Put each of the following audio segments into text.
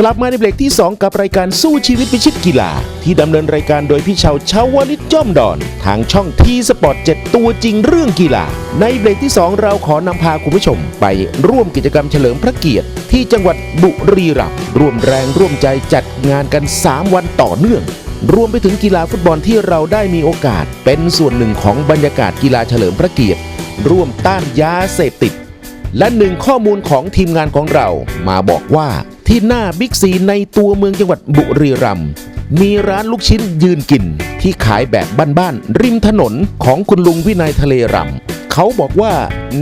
กลับมาในเบรกที่ 2 กับรายการสู้ชีวิตพิชิตกีฬา ที่ดำเนินรายการโดยพี่เชาชาวลิตจ้อมดอน ทางช่องทีสปอร์ต7ตัวจริงเรื่องกีฬา ในเบรกที่ 2 เราขอนำพาคุณผู้ชม ไปร่วมกิจกรรมเฉลิมพระเกียรติ ที่จังหวัดบุรีรัมย์ร่วมแรงร่วมใจจัดงานกัน 3 วันต่อเนื่อง รวมไปถึงกีฬาฟุตบอลที่เราได้มีโอกาส เป็นส่วนหนึ่งของบรรยากาศกีฬาเฉลิมพระเกียรติ ร่วมต้านยาเสพติด และหนึ่งข้อมูลของทีมงานของเรามาบอกว่า ที่หน้าบิ๊กซีในตัวเมืองจังหวัดบุรีรัมย์มีร้านลูกชิ้นยืนกิน ที่ขายแบบบ้านๆริมถนนของคุณลุงวินัยทะเลรำเขาบอกว่า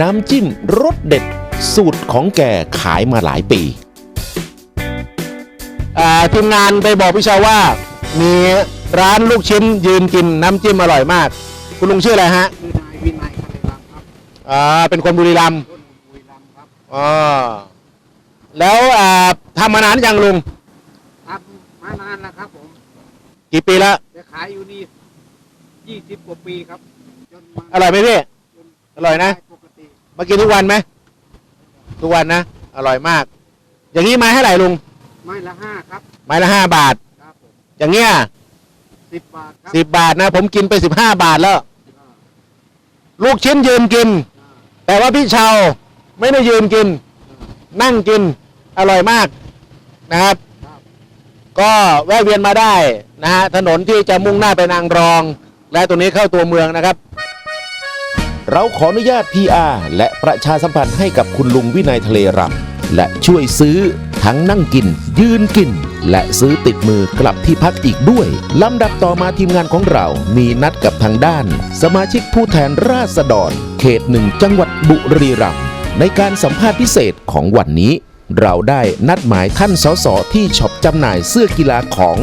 น้ำจิ้มรสเด็ดสูตรของแกขายมาหลายปีอ่าทีมงานไปบอกพี่ชาวว่า มีร้านลูกชิ้นยืนกินน้ำจิ้มอร่อยมาก คุณลุงชื่ออะไรฮะคือนายวินัยคำรังครับอ่าเป็นคนบุรีรัมย์ต้นบุรีรัมย์ครับอ๋อ แล้วอ่าทำมานานยังลุงทำมานานแล้วครับผมกี่ปีแล้วจะขายอยู่นี่ยี่สิบกว่าปีครับจนมาอร่อยไหมพี่จนอร่อยนะปกติมากินทุกวันไหมทุกวันนะอร่อยมาก อย่างนี้ไม้เท่าไหร่ลุงไม้ละห้าครับไม้ละห้าบาท ครับผมอย่างเงี้ยสิบบาทครับสิบบาทนะ ผมกินไปสิบห้าบาทแล้ว อ่าลูกชิ้นยืนกิน อ่าแต่ว่าพี่ชาวไม่ได้ยืนกิน นั่งกิน อร่อยมากนะครับ ก็แวะเวียนมาได้นะฮะถนนที่จะมุ่งหน้าไปนางรอง และตรงนี้เข้าตัวเมืองนะครับ เราขออนุญาต PR และประชาสัมพันธ์ให้กับคุณลุงวินัยทะเลรำและช่วยซื้อทั้งนั่งกิน ยืนกิน และซื้อติดมือกลับที่พักอีกด้วย ลำดับต่อมาทีมงานของเรามีนัดกับทางด้าน สมาชิกผู้แทนราษฎร เขตหนึ่งจังหวัดบุรีรัมย์ในการสัมภาษณ์พิเศษของวันนี้ เราได้นัดหมายท่านสสที่ช็อปจำหน่ายเสื้อกีฬาของ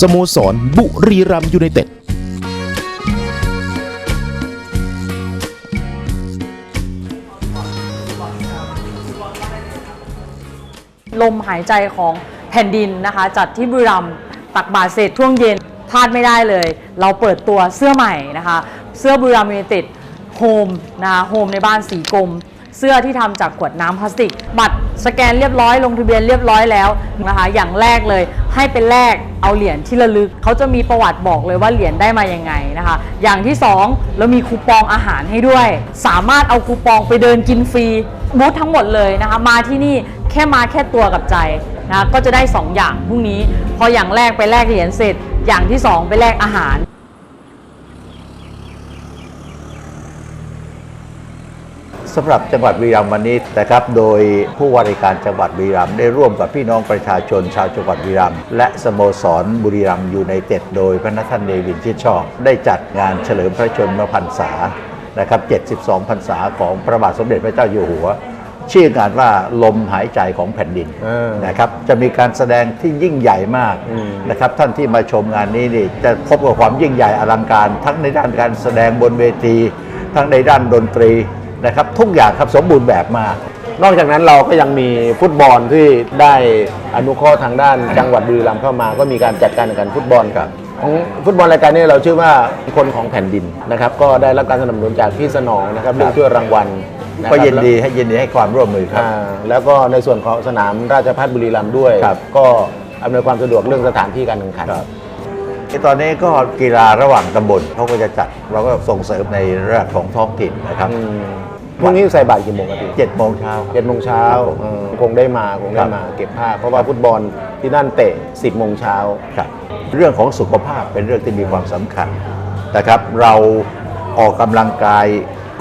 สโมสรบุรีรัมยูไนเต็ดลมหายใจของแผ่นดินนะคะ จัดที่บุรีรัมย์ตักบาตรเสร็จช่วงเย็นพลาดไม่ได้เลย เราเปิดตัวเสื้อใหม่นะคะ เสื้อบุรีรัมย์ยูไนเต็ดโฮมนะคะโฮมในบ้านสีกรม เสื้อที่ทำจากขวดน้ำพลาสติก บัตรสแกนเรียบร้อยลงทะเบียนเรียบร้อยแล้วนะคะอย่างแรกเลยให้เป็นแลกเอาเหรียญที่ระลึกเขาจะมีประวัติบอกเลยว่าเหรียญได้มายังไงนะคะ อย่างที่สองเรามีคูปองอาหารให้ด้วย สามารถเอาคูปองไปเดินกินฟรีบูธทั้งหมดเลยนะคะ มาที่นี่แค่มาแค่ตัวกับใจนะะก็จะได้ 2 อย่างพรุ่งนี้ พออย่างแรกไปแลกเหรียญเสร็จ อย่างที่ 2 ไปแลกอาหาร สำหรับจังหวัดบุรีรัมย์วันนี้นะครับ โดยผู้ว่าราชการจังหวัดบุรีรัมย์ได้ร่วมกับพี่น้องประชาชนชาวจังหวัดบุรีรัมย์และสโมสรบุรีรัมย์ยูไนเต็ดโดยพระนท่านเนวินชิดชอบ ได้จัดงานเฉลิมพระชนมพรรษานะครับ 72 พรรษาของพระบาทสมเด็จพระเจ้าอยู่หัว ชื่องานว่าลมหายใจของแผ่นดินเออนะครับ จะมีการแสดงที่ยิ่งใหญ่มากอืมนะครับ ท่านที่มาชมงานนี้นี่จะพบกับความยิ่งใหญ่อลังการ ทั้งในด้านการแสดงบนเวที ทั้งในด้านดนตรี นะครับทุกอย่างครับสมบูรณ์แบบมากนอกจากนั้นเราก็ยังมีฟุตบอลที่ได้อนุเคราะห์ทางด้านจังหวัดบุรีรัมย์เข้ามา ก็มีการจัดการแข่งขันฟุตบอลครับของฟุตบอลรายการนี้เราชื่อว่าคนของแผ่นดินนะครับก็ได้รับการสนับสนุนจากพี่สนองนะครับเรื่องช่วยรางวัละครับก็ยินดีให้ยินดีให้ความร่วมมือครับ อ่าแล้วก็ในส่วนของสนามราชพัฒบุรีรัมย์ด้วย ครับ ก็อำนวยความสะดวกเรื่องสถานที่การแข่งขัน ครับตอนนี้ก็กีฬาระหว่างตำบลเขาก็จะจัด เราก็ส่งเสริมในระดับของท้องถิ่นนะครับ อืม พรุ่งนี้ใส่บาตรกี่โมงครับพี่เจ็ดโมงเช้าเจ็ดโมงเช้าครับผมเออคงได้มาคงคได้รับมาเก็บภาพเพราะว่าฟุตบอลที่นั่นเตะ 10 โมงเช้าครับเรื่องของสุขภาพเป็นเรื่องที่มีความสำคัญนะครับ เราออกกำลังกาย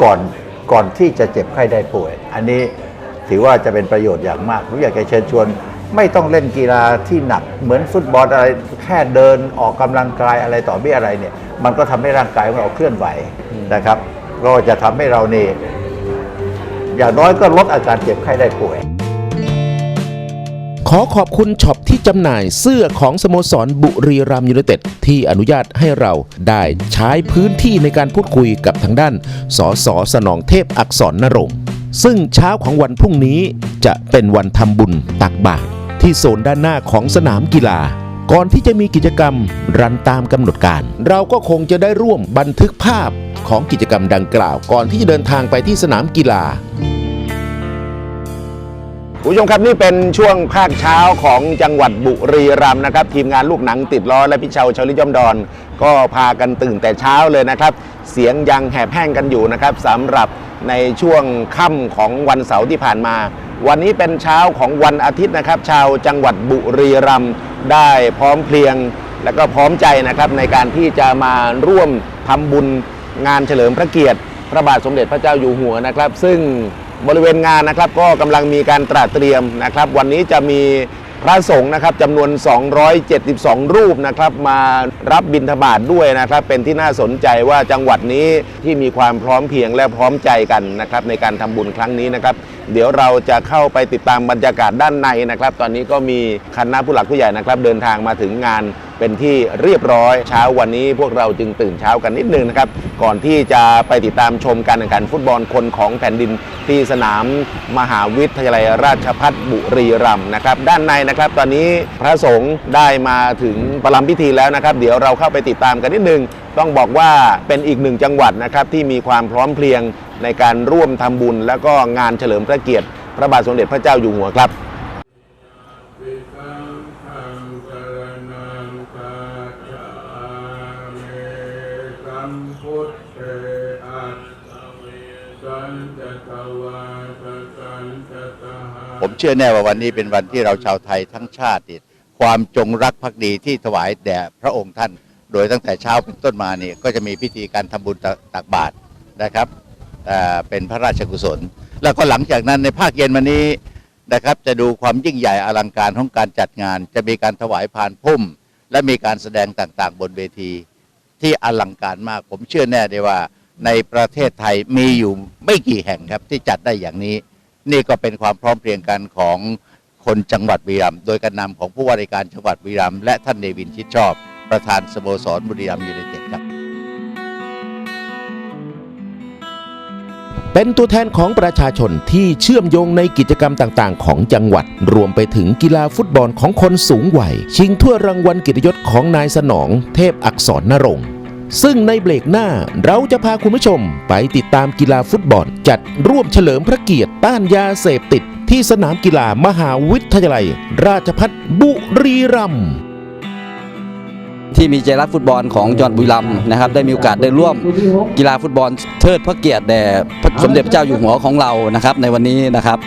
ก่อนก่อนที่จะเจ็บไข้ได้ป่วย อันนี้ถือว่าจะเป็นประโยชน์อย่างมากผมอยากจะเชิญชวน ไม่ต้องเล่นกีฬาที่หนักเหมือนฟุตบอลอะไรแค่เดินออกกำลังกายอะไรต่อเบี้ยอะไรเนี่ย มันก็ทำให้ร่างกายของเราเคลื่อนไหวนะครับ ก็จะทำให้เรานี่ อย่างน้อยก็ลดอาการเจ็บไข้ได้ป่วย ขอขอบคุณช็อปที่จำหน่ายเสื้อของสโมสรบุรีรัมย์ยูไนเต็ดที่อนุญาตให้เราได้ใช้พื้นที่ในการพูดคุยกับทางด้าน สสสนองเทพอักษรนรงค์ซึ่งเช้าของวันพรุ่งนี้จะเป็นวันทำบุญตักบาตรที่โซนด้านหน้าของสนามกีฬา ก่อนที่จะมีกิจกรรมรันตามกำหนดการ เราก็คงจะได้ร่วมบันทึกภาพ ของกิจกรรมดังกล่าว ก่อนที่จะเดินทางไปที่สนามกีฬาคุณผู้ชมครับนี่เป็นช่วงภาคเช้าของจังหวัดบุรีรัมย์นะครับ ทีมงานลูกหนังติดล้อและพี่เชาชาวลิจอมดอน ก็พากันตื่นแต่เช้าเลยนะครับ เสียงยังแหบแห้งกันอยู่นะครับสำหรับในช่วงค่ำของวันเสาร์ที่ผ่านมา วันนี้เป็นเช้าของวันอาทิตย์นะครับ ชาวจังหวัดบุรีรัมย์ได้พร้อมเพรียง และก็พร้อมใจนะครับในการที่จะมาร่วมทำบุญ งานเฉลิมพระเกียรติ พระบาทสมเด็จพระเจ้าอยู่หัวนะครับ ซึ่งบริเวณงานนะครับก็กำลังมีการตระเตรียมนะครับ วันนี้จะมีพระสงฆ์นะครับจำนวน 272 รูปนะครับมารับบิณฑบาตด้วยนะครับ เป็นที่น่าสนใจว่าจังหวัดนี้ที่มีความพร้อมเพียงและพร้อมใจกันนะครับในการทำบุญครั้งนี้นะครับเดี๋ยวเราจะเข้าไปติดตามบรรยากาศด้านในนะครับ ตอนนี้ก็มีคณะผู้หลักผู้ใหญ่นะครับ เดินทางมาถึงงานเป็นที่เรียบร้อยเช้าวันนี้พวกเราจึงตื่นเช้ากันนิดนึงนะครับ ก่อนที่จะไปติดตามชมการแข่งขันฟุตบอลคนของแผ่นดินที่สนามมหาวิทยาลัยราชภัฏบุรีรัมย์นะครับ ด้านในนะครับ ตอนนี้พระสงฆ์ได้มาถึงประลัมพิธีแล้วนะครับ เดี๋ยวเราเข้าไปติดตามกันนิดนึง ต้องบอกว่าเป็นอีกหนึ่งจังหวัดนะครับที่มีความพร้อมเพรียง ในการร่วมทำบุญ แล้วก็งานเฉลิมพระเกียรติ พระบาทสมเด็จพระเจ้าอยู่หัวครับพุทเทอัสสเวสันตะวาสสันตะผมเชื่อแน่ว่าวันนี้เป็นวันที่เราชาวไทยทั้งชาติดีความจงรักภักดีที่ถวายแด่พระองค์ท่าน โดยตั้งแต่เช้าเป็นต้นมาเนี่ยก็จะมีพิธีการทำบุญตตักบาตรนะครับ เอ่เป็นพระราชกุศล แล้วก็หลังจากนั้นในภาคเย็นวันนี้นะครับ จะดูความยิ่งใหญ่อลังการของการจัดงาน จะมีการถวายพานพุ่ม และมีการแสดงต่างๆ บนเวที ที่อลังการมาก ผมเชื่อแน่เลยว่าในประเทศไทยมีอยู่ไม่กี่แห่งครับที่จัดได้อย่างนี้ นี่ก็เป็นความพร้อมเพรียงกันของคนจังหวัดบุรีรัมย์โดยการนำของผู้ว่าราชการจังหวัดบุรีรัมย์และท่านเนวินชิดชอบ ประธานสโมสรบุรีรัมย์ยูไนเต็ดครับ เป็นตัวแทนของประชาชนที่เชื่อมโยงในกิจกรรมต่างๆ ของจังหวัด รวมไปถึงกีฬาฟุตบอลของคนสูงวัย ชิงถ้วยรางวัลกียรติยศของนายสนอง เทพอักษรนรงค์ซึ่งในเบรกหน้าเราจะพาคุณผู้ชมไปติดตามกีฬาฟุตบอล จัดร่วมเฉลิมพระเกียรติต้านยาเสพติด ที่สนามกีฬามหาวิทยาลัย ราชภัฏบุรีรัมย์ ที่มีใจรักฟุตบอลของจังหวัดบุรีรัมย์นะครับได้มีโอกาสได้ร่วมกีฬาฟุตบอลเทิดพระเกียรติแด่สมเด็จพระเจ้าอยู่หัวของเรานะครับในวันนี้นะครับ